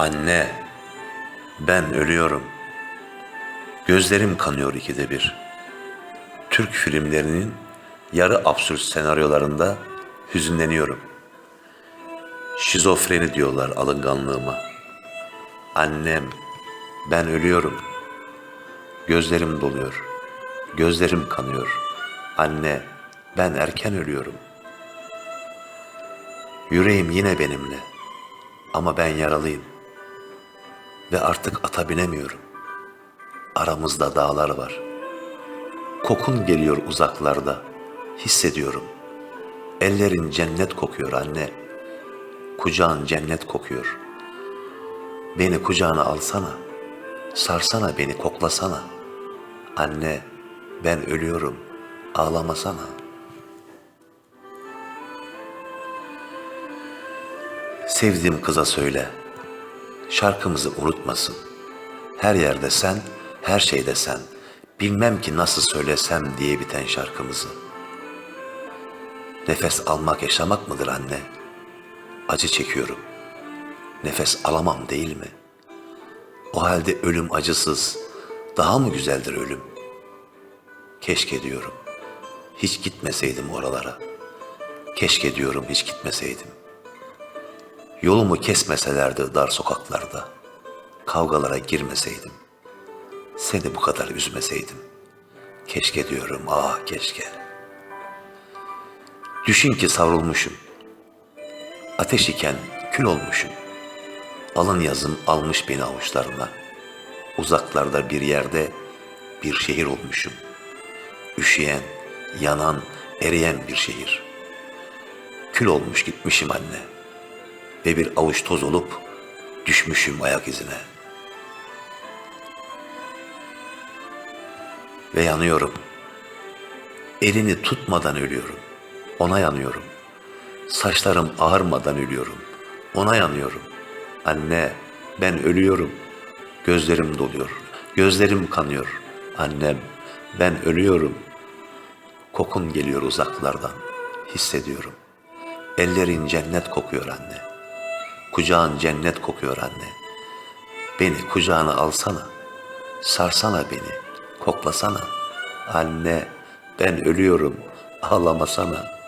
Anne, ben ölüyorum. Gözlerim kanıyor ikide bir. Türk filmlerinin yarı absürt senaryolarında hüzünleniyorum. Şizofreni diyorlar alınganlığıma. Annem, ben ölüyorum. Gözlerim doluyor. Gözlerim kanıyor. Anne, ben erken ölüyorum. Yüreğim yine benimle. Ama ben yaralıyım. Ve artık ata binemiyorum. Aramızda dağlar var. Kokun geliyor uzaklarda. Hissediyorum. Ellerin cennet kokuyor anne. Kucağın cennet kokuyor. Beni kucağına alsana. Sarsana beni, koklasana. Anne, ben ölüyorum. Ağlamasana. Sevdiğim kıza söyle. Şarkımızı unutmasın. Her yerde sen, her şeyde sen. Bilmem ki nasıl söylesem diye biten şarkımızı. Nefes almak yaşamak mıdır anne? Acı çekiyorum. Nefes alamam değil mi? O halde ölüm acısız, daha mı güzeldir ölüm? Keşke diyorum, hiç gitmeseydim oralara. Keşke diyorum hiç gitmeseydim. Yolumu kesmeselerdi dar sokaklarda. Kavgalara girmeseydim. Seni bu kadar üzmeseydim. Keşke diyorum, ah keşke. Düşün ki savrulmuşum. Ateş iken kül olmuşum. Alın yazım almış beni avuçlarına. Uzaklarda bir yerde bir şehir olmuşum. Üşüyen, yanan, eriyen bir şehir. Kül olmuş gitmişim anne. Ve bir avuç toz olup düşmüşüm ayak izine. Ve yanıyorum. Elini tutmadan ölüyorum. Ona yanıyorum. Saçlarım ağarmadan ölüyorum. Ona yanıyorum. Anne, ben ölüyorum. Gözlerim doluyor. Gözlerim kanıyor. Annem, ben ölüyorum. Kokun geliyor uzaklardan. Hissediyorum. Ellerin cennet kokuyor anne. Kucağın cennet kokuyor anne. Beni kucağına alsana. Sarsana beni. Koklasana. Anne, ben ölüyorum. Ağlamasana.''